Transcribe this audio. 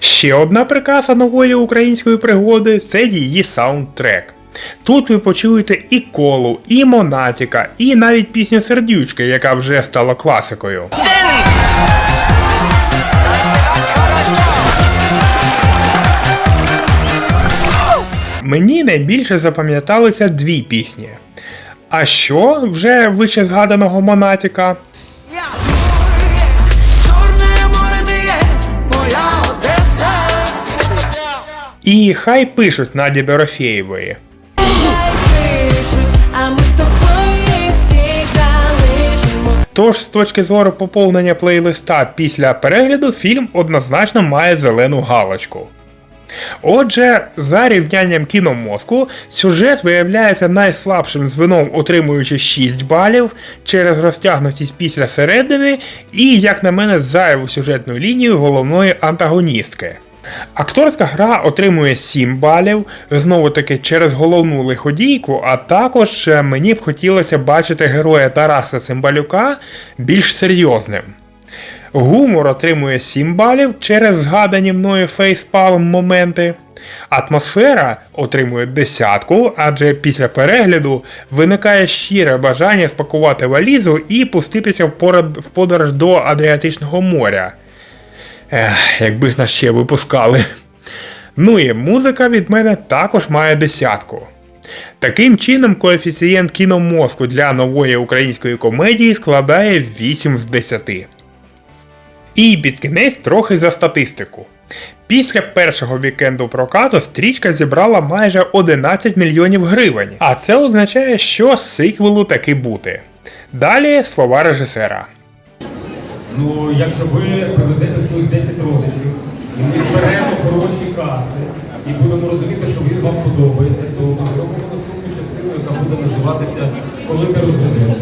Ще одна прикраса нової української пригоди це її саундтрек. Тут ви почуєте і колу, і Монатіка, і навіть пісню Сердючки, яка вже стала класикою. Мені найбільше запам'яталися дві пісні. А що вже вище згаданого Монатіка? І хай пишуть Наді Дорофєєвої. Тож, з точки зору поповнення плейлиста після перегляду, фільм однозначно має зелену галочку. Отже, за рівнянням кіномозку, сюжет виявляється найслабшим звеном, отримуючи 6 балів через розтягнутість після середини і, як на мене, зайву сюжетну лінію головної антагоністки. Акторська гра отримує 7 балів, знову таки через головну лиходійку, а також е, мені б хотілося бачити героя Тараса Цимбалюка більш серйозним. Гумор отримує 7 балів через згадані мною фейспалм моменти. Атмосфера отримує десятку, адже після перегляду виникає щире бажання спакувати валізу і пуститися в подорож до Адріатичного моря. Ех, якби ж нас ще випускали. Ну і музика від мене також має десятку. Таким чином, коефіцієнт кіномозку для нової української комедії складає 8 з 10. І під кінець трохи за статистику. Після першого вікенду прокату стрічка зібрала майже 11 мільйонів гривень, а це означає, що сиквелу таки бути. Далі слова режисера. Ну, якщо ви приведете своїх 10 родичів, і ми зберемо хороші каси, і будемо розуміти, що він вам подобається, то ми зробимо наступну частину, яка буде називатися Коли ти розведеш.